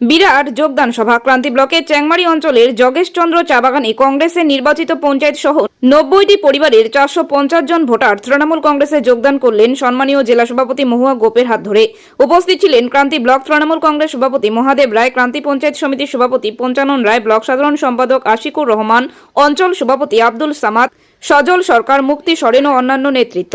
বিরাট যোগদান সভা। ক্রান্তি ব্লকের চ্যাংমারি অঞ্চলের জগেশচন্দ্র চা বাগানে কংগ্রেসের নির্বাচিত পঞ্চায়েত সহ নব্বইটি পরিবারের চারশো পঞ্চাশ জন ভোটার তৃণমূল কংগ্রেসে যোগদান করলেন সম্মানীয় জেলা সভাপতি মহুয়া গোপের হাত ধরে। উপস্থিত ছিলেন ক্রান্তি ব্লক তৃণমূল কংগ্রেস সভাপতি মহাদেব রায়, ক্রান্তি পঞ্চায়েত সমিতির সভাপতি পঞ্চানন রায়, ব্লক সাধারণ সম্পাদক আশিকুর রহমান, অঞ্চল সভাপতি আব্দুল সামাদ, সজল সরকার, মুক্তি সরেন ও অন্যান্য নেতৃত্ব।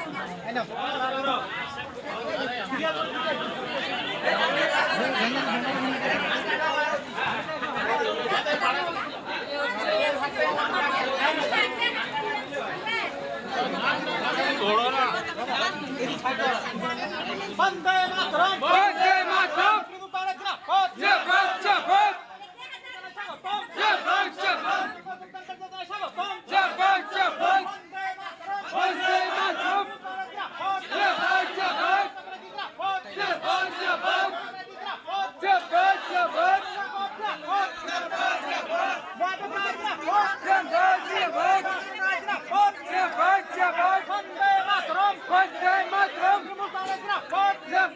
छोड़ो ना? बंदे मातरम minha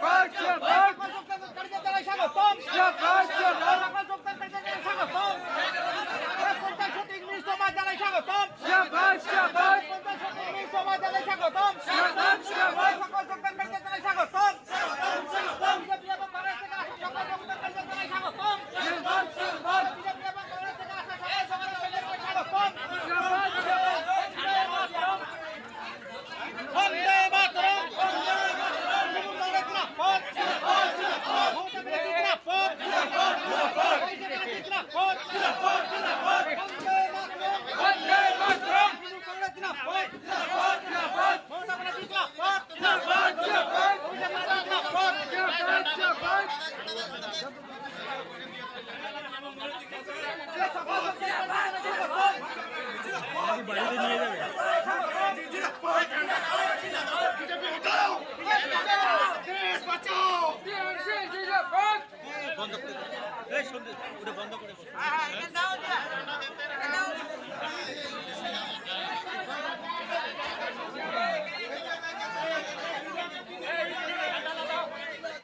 বাড়িতে নিয়ে যাবে বন্ধ করে ওটা বন্ধ করে